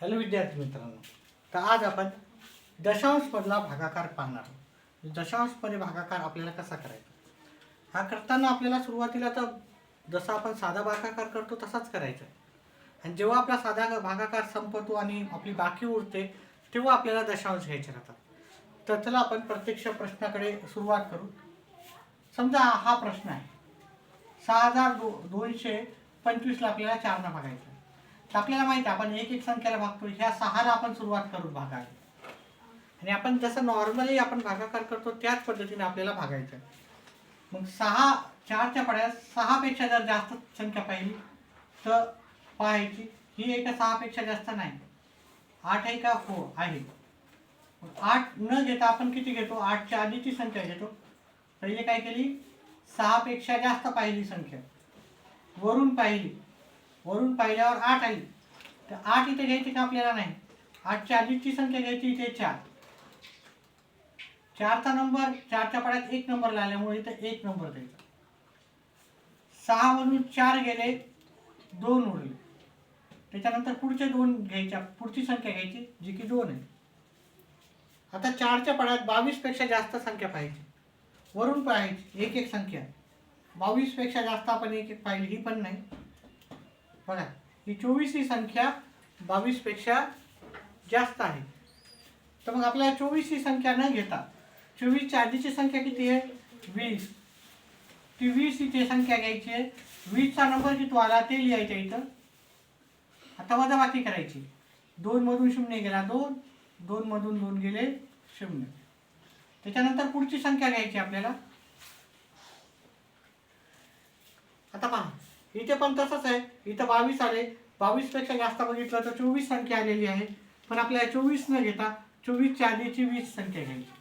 Hello विद्यार्थी मित्रांनो. तर आज आपण दशांशमधला भागाकार पाहणार आहोत. म्हणजे दशांशमध्ये भागाकार आपल्याला कसा करायचा? हा करताना आपल्याला सुरुवातीला तर जसा आपण साधा भागाकार करतो तसाच करायचा. आणि जेव्हा आपला साधा भागाकार संपतो आणि आपली बाकी उरते तेव्हा आपल्याला दशांश घ्यायचे राहतात. तर चला आपण प्रत्यक्ष प्रश्नाकडे सुरुवात करू. समजा हा प्रश्न आहे. सहा हजार दो दोनशे पंचवीसला आपल्याला चारनं भागायचं. आपल्याला माहिती आहे आपण एक एक संख्येला भागतो. ह्या सहाला आपण सुरुवात करू भागावी. आणि आपण जसं नॉर्मली आपण भागाकार करतो त्याच पद्धतीने आपल्याला भागायचं आहे. मग सहा चारच्या पड्यात सहापेक्षा जर जास्त संख्या पाहिली तर पाहायची ही एका सहापेक्षा जास्त नाही. आठ आहे का हो आहे. आठ न घेता आपण किती घेतो? आठच्या आधीची संख्या घेतो. पहिले काय केली? सहापेक्षा जास्त पाहिली संख्या. वरून पाहिली. वरून पाहिल्यावर आठ आली. तर आठ इथे घ्यायची का आपल्याला नाही? आठच्या आधीची संख्या घ्यायची इथे चार. चारचा नंबर चारच्या पाड्यात एक नंबर आल्यामुळे इथं एक नंबर द्यायचा. सहामधून चार गेले दोन उरले. त्याच्यानंतर पुढचे दोन घ्यायच्या पुढची संख्या घ्यायची जी की दोन आहे. आता चारच्या पाड्यात बावीसपेक्षा जास्त संख्या पाहिजे वरून पाहायची एक एक संख्या. बावीसपेक्षा जास्त आपण एक एक पाहिली ही पण नाही. बघा ही चोवीस ही संख्या बावीसपेक्षा जास्त आहे. तर मग आपल्याला चोवीस ही संख्या न घेता चोवीसच्या आधीची संख्या किती आहे? वीस. ती वीस इथे संख्या घ्यायची आहे. वीसचा नंबर किती आला? ते लिहायचा इथं. आता वजाबाकी करायची. दोनमधून शून्य गेला दोन दोनमधून दोन गेले शून्य. त्याच्यानंतर पुढची संख्या घ्यायची आपल्याला. आता पहा. इथे पण तसंच आहे. इथं बावीस आले. बावीसपेक्षा जास्त बघितलं तर चोवीस संख्या आलेली आहे. पण आपल्याला चोवीस न घेता चोवीसच्या आधीची वीस संख्या घ्यायची.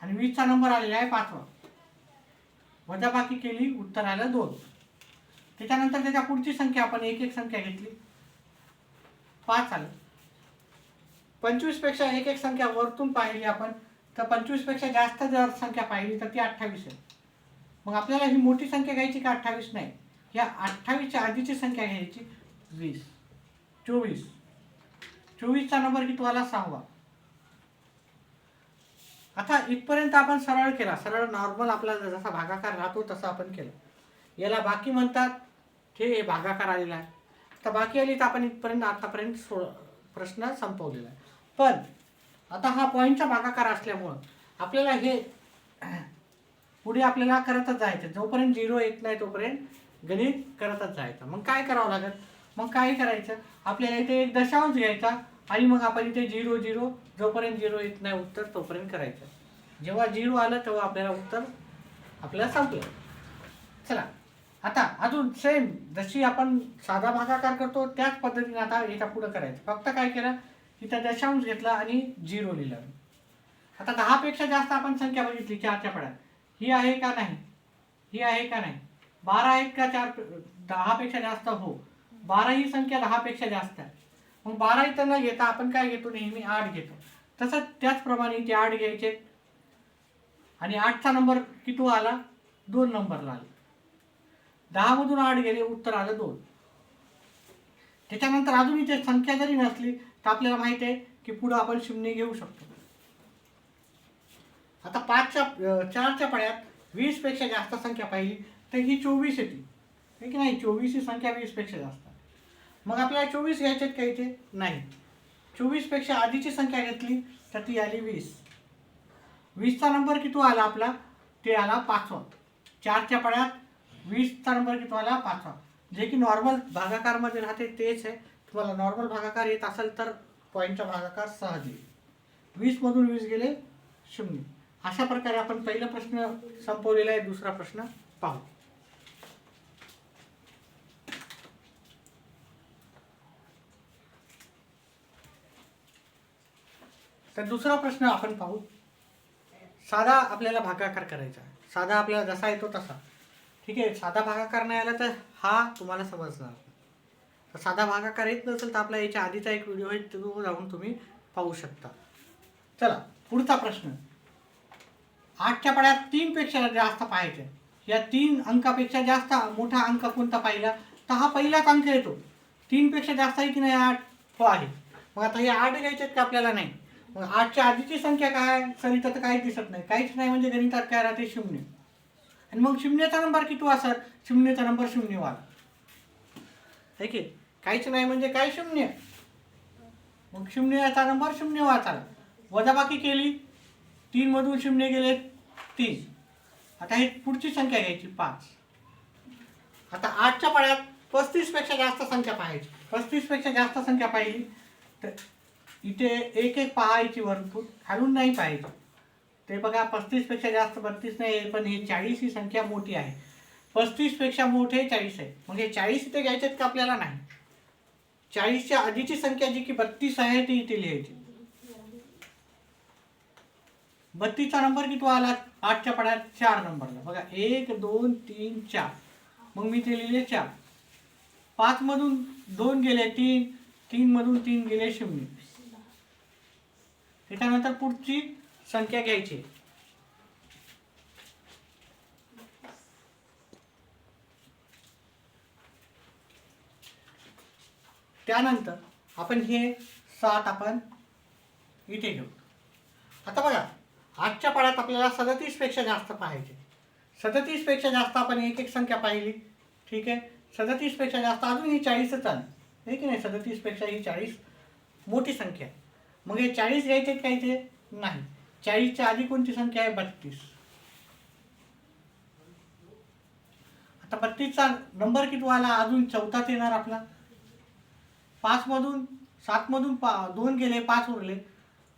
आणि वीसचा नंबर आलेला आहे पाचवा. वजाबाकी केली उत्तर आलं दोन. त्याच्यानंतर त्याच्या पुढची संख्या आपण एक एक संख्या घेतली. पाच आलं. पंचवीसपेक्षा एक एक संख्या वरतून पाहिली आपण. तर पंचवीसपेक्षा जास्त जर संख्या पाहिली तर ती अठ्ठावीस आहे. मग आपल्याला ही मोठी संख्या घ्यायची का अठ्ठावीस नाही? या अठ्ठावीसच्या आधीची संख्या घ्यायची वीस. चोवीस. चोवीसचा नंबर किती आला सहावा. आता इथपर्यंत आपण सरळ केला. सरळ नॉर्मल आपला जसा भागाकार राहतो तसा आपण केला. याला बाकी म्हणतात हे हे भागाकार आलेला आहे. तर बाकी आली तर आपण इथपर्यंत आतापर्यंत सो प्रश्न संपवलेला आहे. पण आता हा पॉईंटचा भागाकार असल्यामुळं आपल्याला हे पुढे आपल्याला करतच जायचं. जोपर्यंत झिरो येत नाही तोपर्यंत गणित करतच जायचं. मग काय करावं लागेल? मग काय करायचं? आपल्याला इथे एक दशांश घ्यायचा आणि मग आपण इथे झिरो झिरो जोपर्यंत झिरो येत नाही उत्तर तोपर्यंत करायचं. जेव्हा झिरो आलं तेव्हा आपल्याला उत्तर आपल्याला संपलं. चला. आता अजून सेम जशी आपण साधा भागाकार करतो त्याच पद्धतीने आता याच्या पुढं करायचं. फक्त काय केलं? इथं दशांश घेतला आणि झिरो लिहिलं. आता दहापेक्षा जास्त आपण संख्या बघितली चारच्या पड्यात ही आहे का नाही? ही आहे का नाही? बारा आहेत का चार दहापेक्षा जास्त? हो. बारा ही संख्या दहापेक्षा जास्त आहे. मग बारा इथं न घेता आपण काय घेतो? नेहमी आठ घेतो. तसंच त्याचप्रमाणे इथे आठ घ्यायचे. आणि आठचा नंबर किती आला? दोन नंबरला आला. दहामधून आठ गेले उत्तर आलं दोन. त्याच्यानंतर अजून इथे संख्या जरी नसली तर आपल्याला माहिती आहे की पुढं आपण शून्य घेऊ शकतो. आता पाचच्या चारच्या पड्यात वीसपेक्षा जास्त संख्या पाहिली तर ही चोवीस येते. आहे की नाही? चोवीस ही संख्या वीसपेक्षा जास्त. मग आपल्याला चोवीस घ्यायचे का इथे? नाही. चोवीसपेक्षा आधीची संख्या घेतली तर ती आली वीस. वीसचा नंबर किती आला आपला? ते आला पाचवा. चारच्या पड्यात वीसचा नंबर किती आला? पाचवा. जे की नॉर्मल भागाकारमध्ये राहते तेच आहे. तुम्हाला नॉर्मल भागाकार येत असेल तर पॉईंटचा भागाकार सहज येईल वीसमधून वीस गेले शून्य. अशा प्रकारे आपण पहिला प्रश्न संपवलेला आहे दुसरा प्रश्न पाहू. तर दुसरा प्रश्न आपण पाहू. साधा आपल्याला भागाकार करायचा आहे. साधा आपल्याला जसा येतो तसा. ठीक आहे साधा भागाकार नाही आला तर हा तुम्हाला समजणार तर साधा भागाकार येत नसेल तर आपला याच्या आधीचा एक व्हिडिओ आहे तो जाऊन तुम्ही पाहू शकता. चला पुढचा प्रश्न. आठच्या पाड्यात तीनपेक्षा जास्त पाहायचे. या तीन अंकापेक्षा जास्त मोठा अंक कोणता पाहिला? तर हा पहिलाच अंक येतो. तीनपेक्षा जास्त आहे की नाही? आठ. हो आहे. मग आता हे आठ घ्यायचे की आपल्याला नाही? मग आठच्या आधीची संख्या काय? सर तर काहीच दिसत नाही. काहीच नाही म्हणजे गणितात काय राहते? शून्य. आणि मग शून्यचा नंबर किती वा सर नंबर शून्य वाला. आहे की? काहीच नाही म्हणजे काय शून्य? मग शून्याचा नंबर शून्य वाचाल वजाबाकी केली. तीनमधून शून्य गेले तीन. आता हे पुढची संख्या घ्यायची पाच. आता आठच्या पाड्यात पस्तीसपेक्षा जास्त संख्या पाहायची. पस्तीसपेक्षा जास्त संख्या पाहिली तर इथे एक एक पाहायची भरपूर खालून नाही पाहायची. ते बघा पस्तीसपेक्षा जास्त बत्तीस नाही आहे, पण हे चाळीस ही संख्या मोठी आहे. पस्तीसपेक्षा मोठे चाळीस आहे. मग हे चाळीस इथे घ्यायचे का आपल्याला नाही? चाळीसच्या आधीची संख्या जी की बत्तीस आहे ती इथे लिहायची. बत्तीसचा नंबर किती आला आठच्या पड्यात चार नंबरला. बघा एक दोन तीन चार. मग मी ते लिहिले चार. पाच मधून दोन गेले तीन. तीन मधून तीन गेले शून्य. त्याच्यानंतर पुढची संख्या घ्यायची. त्यानंतर आपण हे सात आपण इथे घेऊ. आता बघा आजच्या पाड्यात आपल्याला सदतीसपेक्षा जास्त पाहायचे. सदतीसपेक्षा जास्त आपण एक एक संख्या पाहिली. ठीक आहे? सदतीसपेक्षा जास्त अजून ही चाळीसच आली. नाही की नाही? सदतीसपेक्षा ही चाळीस मोठी संख्या. आहे मग हे चाळीस घ्यायचे का इथे? नाही. चाळीसच्या आधी कोणती संख्या आहे? बत्तीस. आता बत्तीसचा नंबर किती आला? अजून चौथाच येणार आपला. पाचमधून सातमधून पा दोन गेले पाच उरले.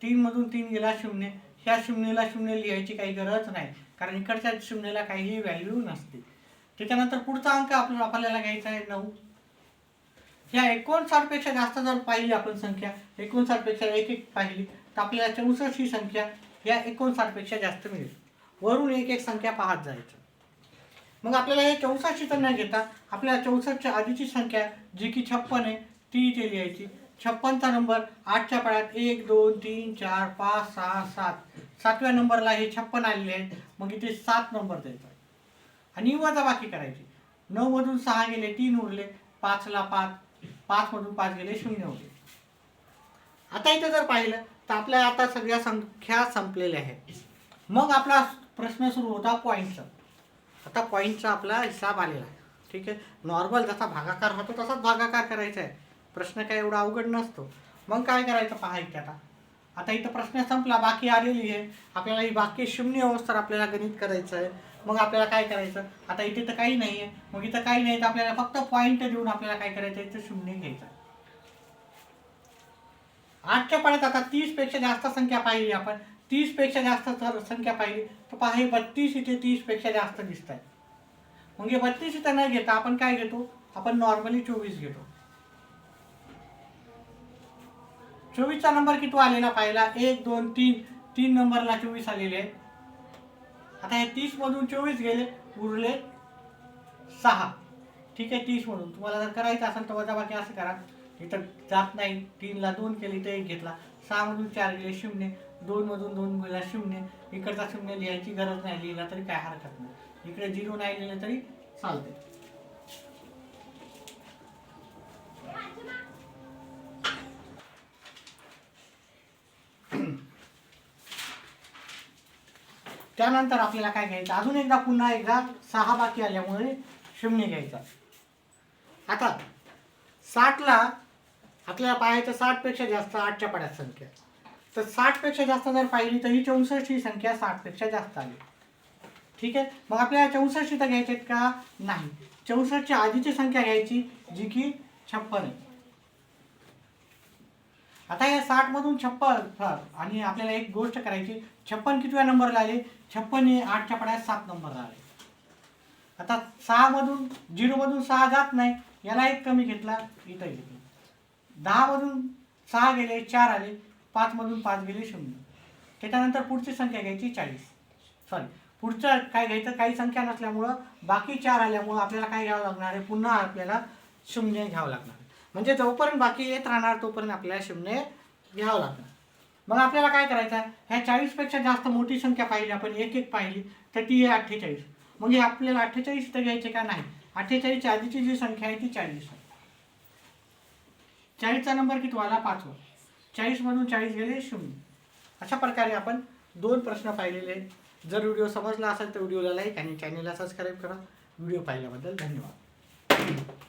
तीनमधून तीन गेला शून्य. ह्या शून्यला शून्य लिहायची काही गरज नाही. कारण इकडच्या शून्यला काहीही व्हॅल्यू नसते. त्याच्यानंतर पुढचा अंक आपल्याला आपल्याला घ्यायचा आहे नऊ. ह्या एकोणसाठपेक्षा जास्त जर पाहिली आपण संख्या एकोणसाठपेक्षा एक एक पाहिली तर आपल्याला चौसष्ट ही संख्या ह्या एकोणसाठपेक्षा जास्त मिळेल. वरून एक एक संख्या पाहत जायचं. मग आपल्याला हे चौसष्ट तर नाही घेता आपल्याला चौसष्टच्या आधीची संख्या जी की छप्पन आहे ती इथे लिहायची. छप्पनचा नंबर आठच्या पाळ्यात एक दोन तीन चार पाच सहा सात. सातव्या नंबरला हे छप्पन आलेले आहेत. मग इथे सात नंबर द्यायचा आणि वजा बाकी करायची. नऊमधून सहा गेले तीन उरले. पाचला पाच. पाच मधून पाच गेले शून्य उरले. आता इथं जर पाहिलं तर आपल्या आता सगळ्या संख्या संपलेल्या आहेत. मग आपला प्रश्न सुरू होता पॉईंटचा आता पॉईंटचा आपला हिसाब आलेला आहे. ठीक आहे? नॉर्मल जसा भागाकार होतो तसाच भागाकार करायचा आहे. प्रश्न काय एवढा अवघड नसतो. मग काय करायचं पाहायचं आता. आता इथं प्रश्न संपला बाकी आलेली आहे. आपल्याला ही बाकी शून्य अवस्था आपल्याला गणित करायचं आहे मग आपल्याला काय करायचं? आता इथे तर काही नाही आहे मग इथं काही नाही तर आपल्याला फक्त पॉईंट देऊन आपल्याला काय करायचं? इथं शून्य घ्यायचं. आठच्या पाण्यात आता तीसपेक्षा जास्त संख्या पाहिली आपण. तीसपेक्षा जास्त संख्या पाहिली. तर पहा हे बत्तीस इथे तीसपेक्षा जास्त दिसत आहे मग हे बत्तीस इथं नाही घेता आपण काय घेतो? आपण नॉर्मली चोवीस घेतो. चोवीसचा नंबर किती आलेला पाहिला एक दोन तीन. तीन नंबरला चोवीस आलेले. आहेत आता हे तीसमधून चोवीस गेले उरले सहा. ठीक आहे तीसमधून तुम्हाला जर करायचं असेल तर वजाबाकी असं करा. इथं जात नाही. तीनला दोन केली तर एक घेतला. सहामधून चार गेले शून्य. दोनमधून दोन गेला शून्य. इकडचा शून्य लिहायची गरज नाही. लिहिला तरी काय हरकत नाही. इकडे झिरो नाही लिहिलं तरी चालते त्यानंतर आपल्याला काय घ्यायचं? अजून एकदा पुन्हा एकदा सहा बाकी आल्यामुळे शून्य घ्यायचा. आता साठला आपल्याला पाहायचं साठपेक्षा जास्त आठच्या पाड्यात संख्या. तर साठपेक्षा जास्त जर पाहिली तर ही चौसष्ट ही संख्या साठपेक्षा जास्त आली. ठीक आहे? मग आपल्याला चौसष्ट तर घ्यायचे आहेत का? नाही. चौसष्टच्या आधीची संख्या घ्यायची जी की छप्पन. आहे आता या साठमधून छप्पन आणि आपल्याला एक गोष्ट करायची छप्पन कितव्या नंबरला आले छप्पन हे आठच्या पड्यात सात नंबर आले आता सहा मधून झिरो मधून सहा जात नाही याला एक कमी घेतला इथं घेतला. दहा मधून सहा गेले चार आले पाच मधून पाच गेले शून्य. त्याच्यानंतर पुढची संख्या घ्यायची चाळीस. सॉरी पुढचं काय घ्यायचं? काही संख्या नसल्यामुळं बाकी चार आल्यामुळं आपल्याला काय घ्यावं लागणार आहे? पुन्हा आपल्याला शून्य घ्यावं लागणार म्हणजे जोपर्यंत बाकी येत राहणार तोपर्यंत आपल्याला शून्य घ्यावं लागणार. मग आपल्याला काय करायचं? आहे ह्या चाळीसपेक्षा जास्त मोठी संख्या पाहिली आपण एक एक पाहिली तर ती आहे अठ्ठेचाळीस. मग हे आपल्याला अठ्ठेचाळीस तर घ्यायचे का नाही? अठ्ठेचाळीसच्या आधीची जी संख्या आहे ती चाळीस आहे. चाळीसचा नंबर किती? आला पाचवा. चाळीसमधून चाळीस गेले शून्य. अशा प्रकारे आपण दोन प्रश्न पाहिलेले आहेत. जर व्हिडिओ समजला असेल तर व्हिडिओला लाईक आणि चॅनलला सबस्क्राईब करा. व्हिडिओ पाहिल्याबद्दल धन्यवाद.